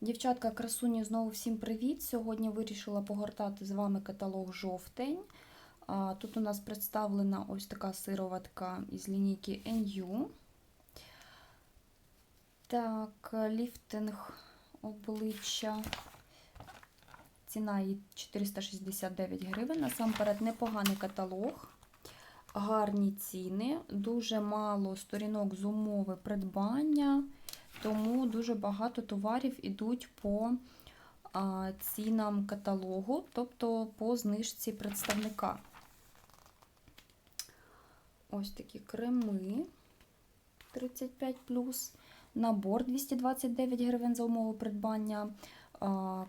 Дівчатка, красуні, знову всім привіт! Сьогодні вирішила погортати з вами каталог жовтень. Тут у нас представлена ось така сироватка із лінійки NU. Так, ліфтинг обличчя. Ціна її 469 гривень. Насамперед, непоганий каталог, гарні ціни, дуже мало сторінок з умови придбання. Тому дуже багато товарів ідуть по цінам каталогу, тобто по знижці представника. Ось такі креми 35, набор 229 гривень за умови придбання,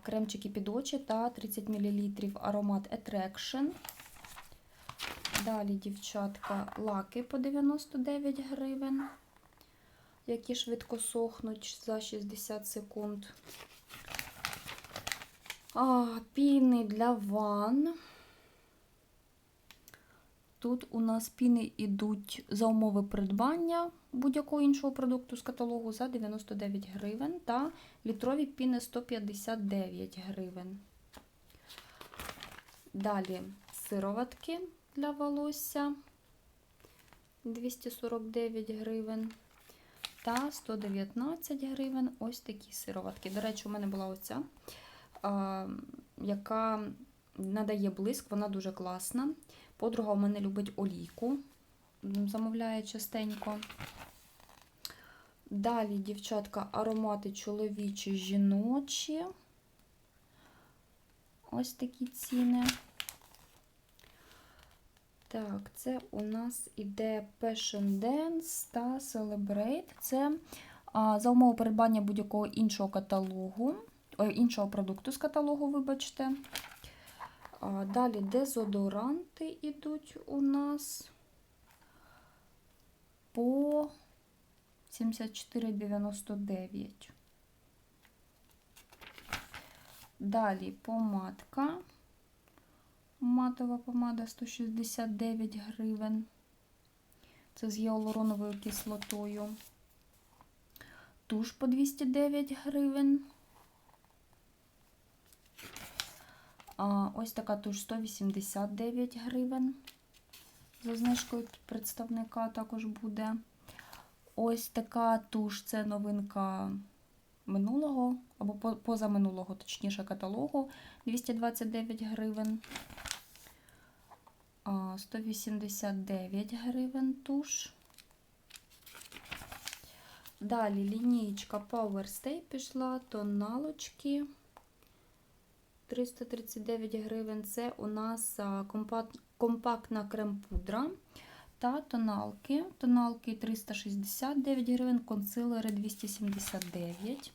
кремчики під очі та 30 мл аромат Attraction. Далі, дівчатка, лаки по 99 гривень які швидко сохнуть за 60 секунд. А, Піни для ванн. Тут у нас піни йдуть за умови придбання будь-якого іншого продукту з каталогу за 99 гривень та літрові піни 159 гривень. Далі сироватки для волосся 249 гривень та 119 гривень ось такі сироватки. До речі, у мене була оця, яка надає блиск, вона дуже класна. Подруга у мене любить олійку, замовляє частенько. Далі, дівчатка, аромати чоловічі, жіночі. Ось такі ціни. Так, це у нас іде Passion Dance та Celebrate. Це а, за умови придбання будь-якого іншого каталогу, о, іншого продукту з каталогу, вибачте. А, далі дезодоранти йдуть у нас по 74,99. Далі помадка. Матова помада 169 гривень. Це з гіалуроновою кислотою. Туш по 209 гривень. А ось така туш 189 гривень. За знижкою представника також буде. Ось така туш це новинка минулого, або позаминулого, точніше, каталогу 229 гривень. 189 гривень туш. Далі лінійка Power Stay пішла, тоналочки 339 гривень. Це у нас компактна крем-пудра та тоналки. Тоналки 369 гривень, консилери 279,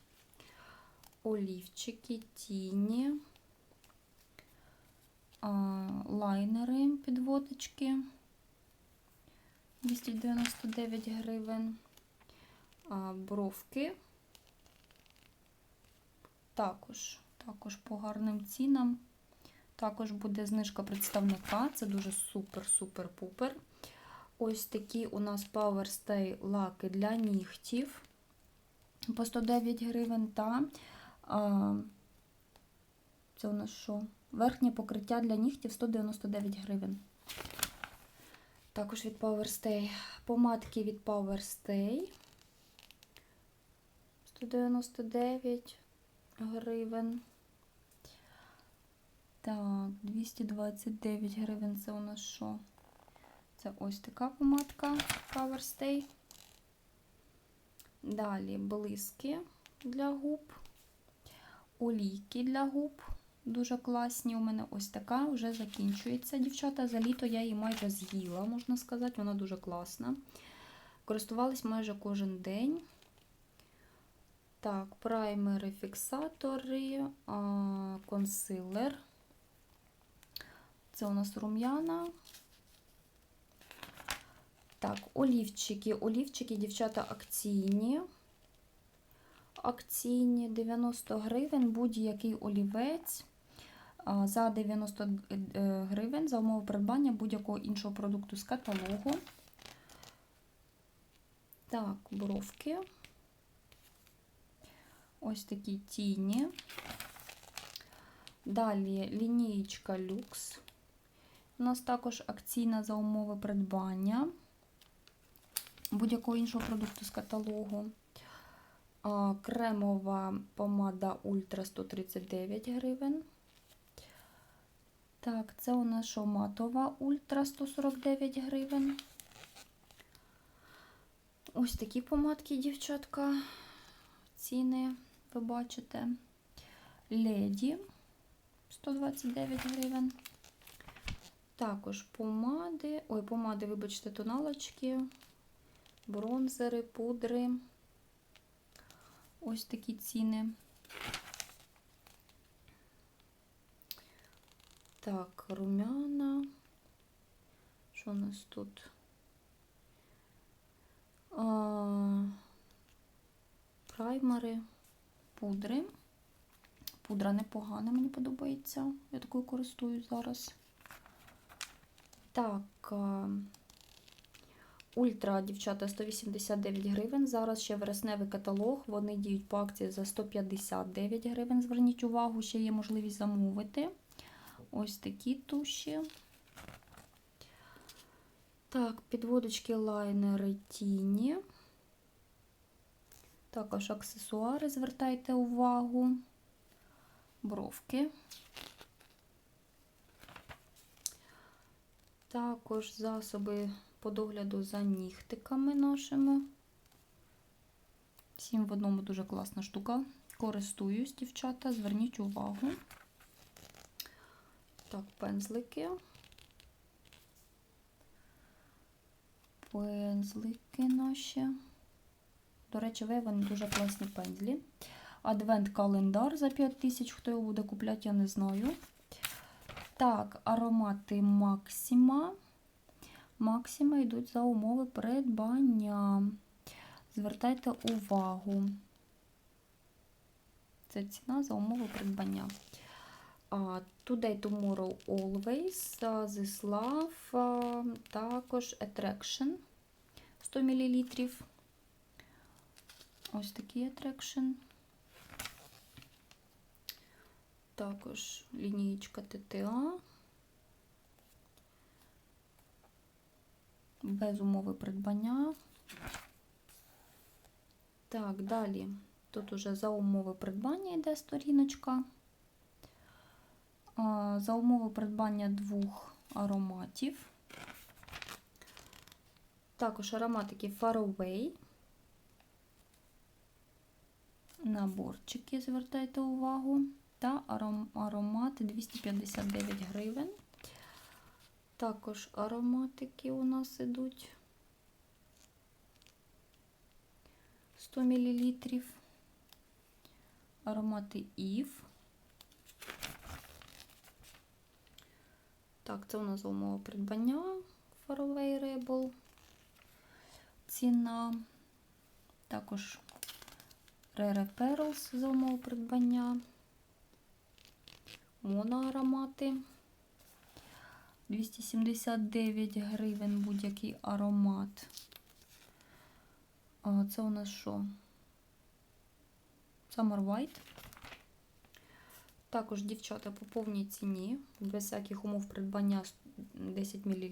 олівчики, тіні лайнери, підводочки 299 гривень, бровки. Також, також по гарним цінам. Також буде знижка представника, це дуже супер-супер-пупер. Ось такі у нас Power Stay лаки для нігтів по 109 гривень та а, це у нас що? Верхнє покриття для нігтів 199 гривень. Також від PowerStay. Помадки від PowerStay 199 гривень. Так, 229 гривень це у нас що? Це ось така помадка PowerStay. Далі блиски для губ, олійки для губ. Дуже класні. У мене ось така вже закінчується. Дівчата, за літо я її майже з'їла, можна сказати, вона дуже класна. Користувалась майже кожен день. Так, праймери, фіксатори, консилер. Це у нас рум'яна. Так, олівчики. Олівчики, дівчата, акційні. Акційні 90 гривень, будь-який олівець за 90 е, гривень за умови придбання будь-якого іншого продукту з каталогу. Так, бровки. Ось ось такі тіні. Далі лінієчка люкс. У нас також акційна за умови придбання будь-якого іншого продукту з каталогу. Кремова помада Ультра 139 гривень. Так, це у нас що матова Ультра 149 гривень. Ось такі помадки, дівчатка. Ціни, ви бачите. Леді 129 гривень. Також помади, ой, помади, вибачте, тоналочки, бронзери, пудри. Ось такі ціни. Так, румяна. Що у нас тут? А, праймери, пудри. Пудра непогана, мені подобається. Я такою користуюсь зараз. Так, ультра, дівчата, 189 гривень. Зараз ще вересневий каталог. Вони діють по акції за 159 гривень. Зверніть увагу, ще є можливість замовити. Ось такі туші. Так, підводочки лайнери тіні. Також аксесуари, звертайте увагу. Бровки. Також засоби по догляду за нігтиками нашими. Всім в одному дуже класна штука. Користуюсь, дівчата, зверніть увагу. Так, пензлики. Пензлики наші. До речі, вони дуже класні пензлі. Адвент-календар за 5 тисяч. Хто його буде купляти, я не знаю. Так, аромати Максима. Максима йдуть за умови придбання. Звертайте увагу. Це ціна за умови придбання. Today, Tomorrow, Always, This Love, також Attraction 100 мл. Ось такий Attraction. Також лінієчка ТТА. Без умови придбання. Так, далі. Тут уже за умови придбання йде сторіночка. За умови придбання двох ароматів. Також ароматики Far. Наборчики, звертайте увагу. Та аромати 259 гривень. Також ароматики у нас ідуть 100 мл. Аромати Eve. Так, це у нас умова придбання Faraway Rebel. Ціна. Також Rare Pearls за умову придбання. Моноаромати. 279 гривень будь-який аромат. А це у нас що? Summer White. Також, дівчата, по повній ціні, без всяких умов придбання 10 мл.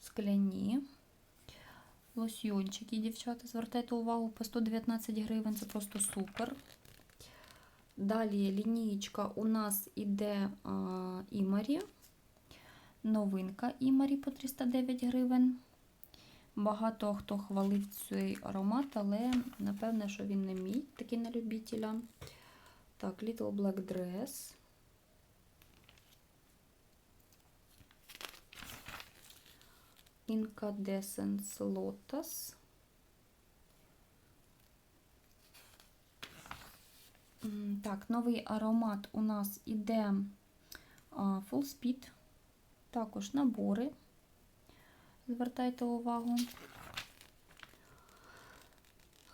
Скляні. Лосьйончики, дівчата, звертайте увагу, по 119 гривень, це просто супер. Далі лінієчка у нас іде а, Імарі. Новинка Імарі по 309 гривень. Багато хто хвалив цей аромат, але напевне, що він не мій, такий на любителя. Так, Little Black Dress. Incandescence Lotus. Так, новий аромат у нас іде Full Speed, також набори. Звертайте увагу.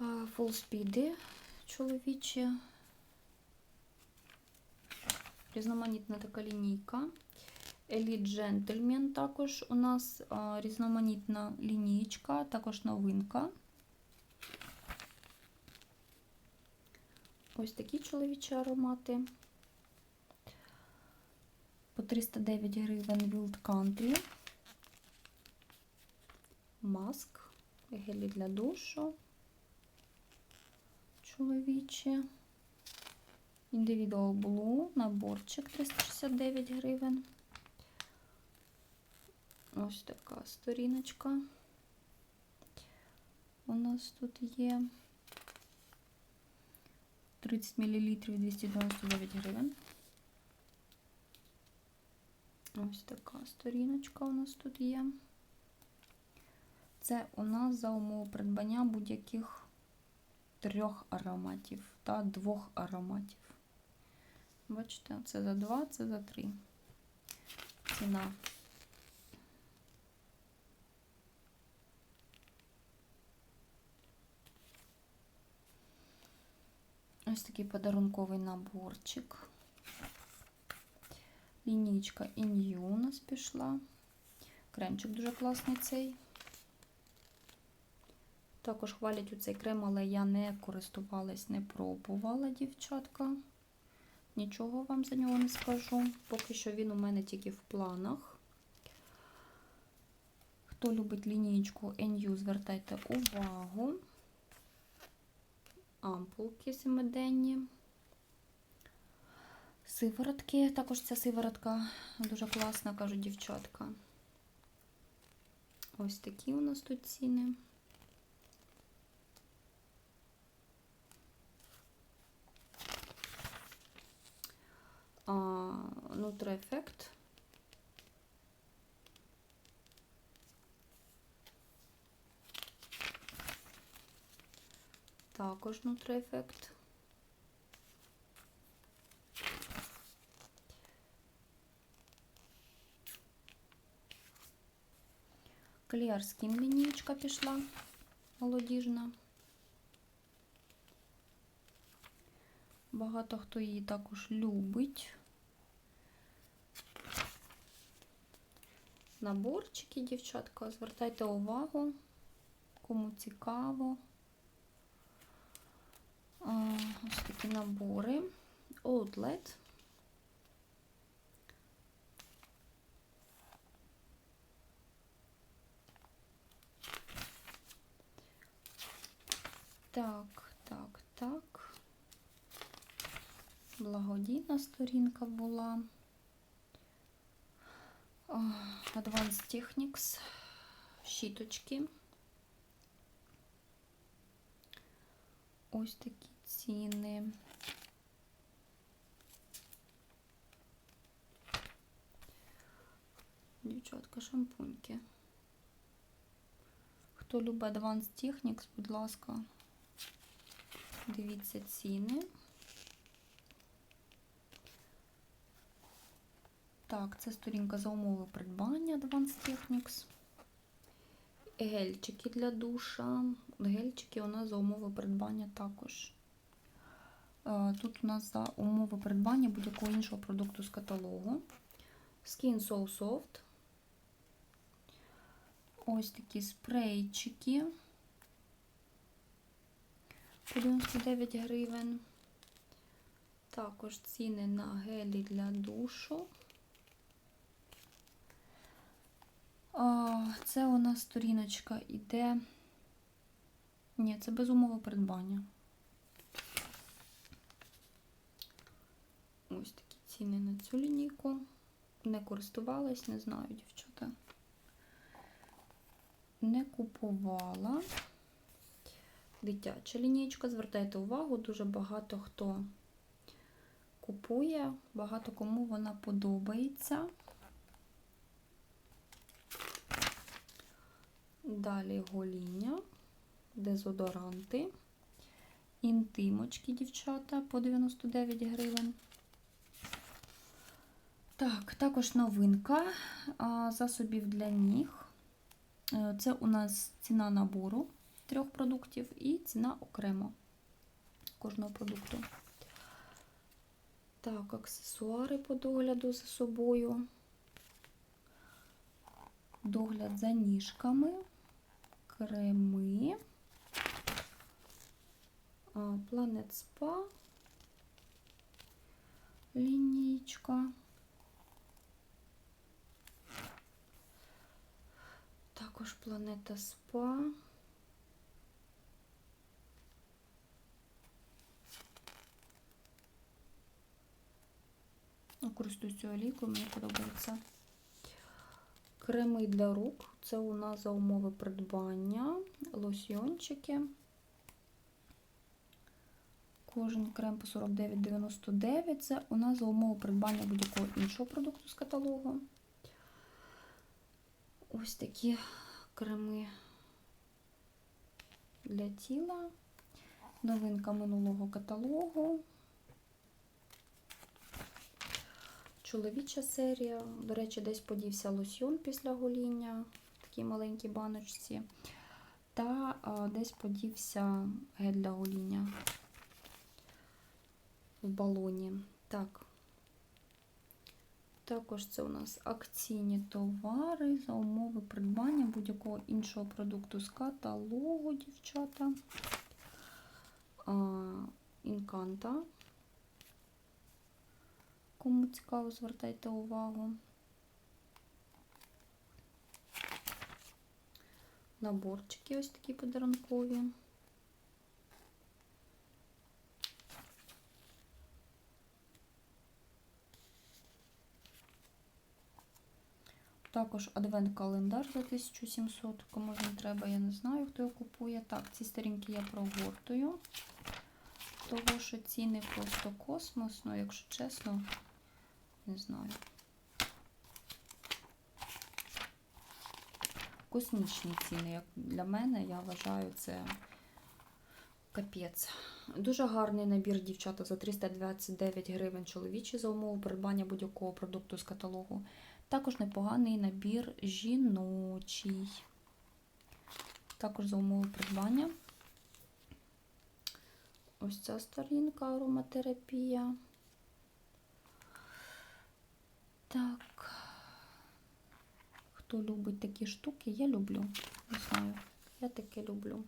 Full Speed чоловічі. Різноманітна така лінійка. Elite Gentleman також у нас різноманітна лінійка, також новинка. Ось такі чоловічі аромати. По 309 гривень Wild Country. Маск. Гелі для душу. Чоловічі. Individual Blue. Наборчик 369 гривень. Ось така сторіночка. У нас тут є 30 мл 299 гривень. Ось така сторіночка у нас тут є. Це у нас за умови придбання будь-яких трьох ароматів та двох ароматів. Бачите, це за два, це за три. Ціна. Ось такий подарунковий наборчик. Лінійка Inju у нас пішла. Кремчик дуже класний цей. Також хвалять у цей крем, але я не користувалась, не пробувала, дівчатка. Нічого вам за нього не скажу. Поки що він у мене тільки в планах. Хто любить лінійку NU, звертайте увагу. Ампулки семиденні. Сиворотки. Також ця сиворотка дуже класна, кажуть дівчатка. Ось такі у нас тут ціни. Нутроефект. Також нутроефект. Clear Skin лінійка пішла молодіжна. Багато хто її також любить. Наборчики, дівчатка, звертайте увагу, кому цікаво. Ось такі набори. Outlet. Так, так, так. Благодійна сторінка була. Advanced Technics, щіточки. Ось такі ціни. Дівчатка, шампуньки. Хто любить Advanced Technics, будь ласка, дивіться ціни. Так, це сторінка за умови придбання Advanced Technics. Гельчики для душа. Гельчики у нас за умови придбання також. Е, тут у нас за умови придбання будь-якого іншого продукту з каталогу. Skin So Soft. Ось такі спрейчики. По 99 гривень. Також ціни на гелі для душу. Це у нас сторіночка іде. Ні, це без умови придбання. Ось такі ціни на цю лінійку. Не користувалась, не знаю, дівчата. Не купувала. Дитяча лінійка, звертайте увагу, дуже багато хто купує, багато кому вона подобається. Далі гоління, дезодоранти, інтимочки, дівчата, по 99 гривень. Так, також новинка засобів для ніг. Е, це у нас ціна набору трьох продуктів і ціна окремо кожного продукту. Так, аксесуари по догляду за собою, догляд за ніжками креми. Planet Spa лінійка. Також планета СПА. Ну, Користуюсь цією олійкою, мені подобається. Креми для рук. Це у нас за умови придбання, лосьйончики. Кожен крем по 49,99. Це у нас за умови придбання будь-якого іншого продукту з каталогу. Ось такі креми для тіла. Новинка минулого каталогу. Чоловіча серія. До речі, десь подівся лосьйон після гоління в такій маленькій баночці. Та десь подівся гель для гоління в балоні. Так. Також це у нас акційні товари за умови придбання будь-якого іншого продукту з каталогу, дівчата. Інканта. Кому цікаво, звертайте увагу. Наборчики ось такі подарункові. Також адвент-календар за 1700, кому він треба, я не знаю, хто його купує. Так, ці сторінки я прогортую, того що ціни просто космос, ну, якщо чесно, не знаю. Космічні ціни, як для мене, я вважаю, це капець. Дуже гарний набір, дівчата, за 329 гривень чоловічі за умову придбання будь-якого продукту з каталогу. Також непоганий набір жіночий. Також за умови придбання. Ось ця сторінка ароматерапія. Так. Хто любить такі штуки, я люблю. Не знаю, я таке люблю.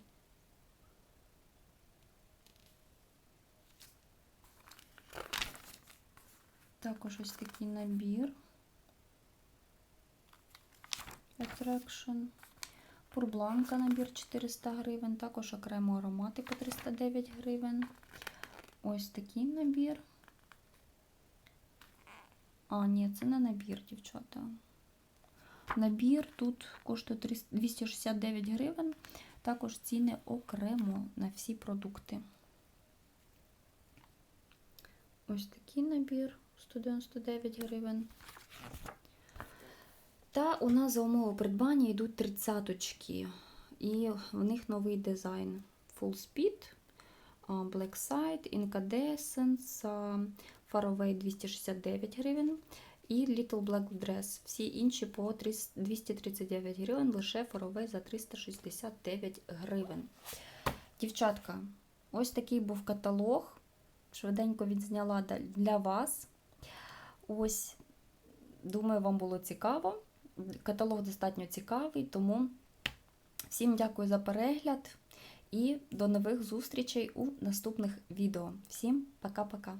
Також ось такий набір. Attraction. Пурбланка набір 400 гривень, також окремо аромати по 309 гривень. Ось такий набір. А, ні, це не набір, дівчата. Набір тут коштує 269 гривень, також ціни окремо на всі продукти. Ось такий набір 199 гривень. Та у нас за умови придбання йдуть тридцяточки, і в них новий дизайн Full Speed, Black Side, Incandescence, Faraway 269 гривень і Little Black Dress. Всі інші по 239 гривень, лише Faraway за 369 гривень. Дівчатка, ось такий був каталог. Швиденько відзняла для вас. Ось, думаю, вам було цікаво. Каталог достатньо цікавий, тому всім дякую за перегляд і до нових зустрічей у наступних відео. Всім пока-пока!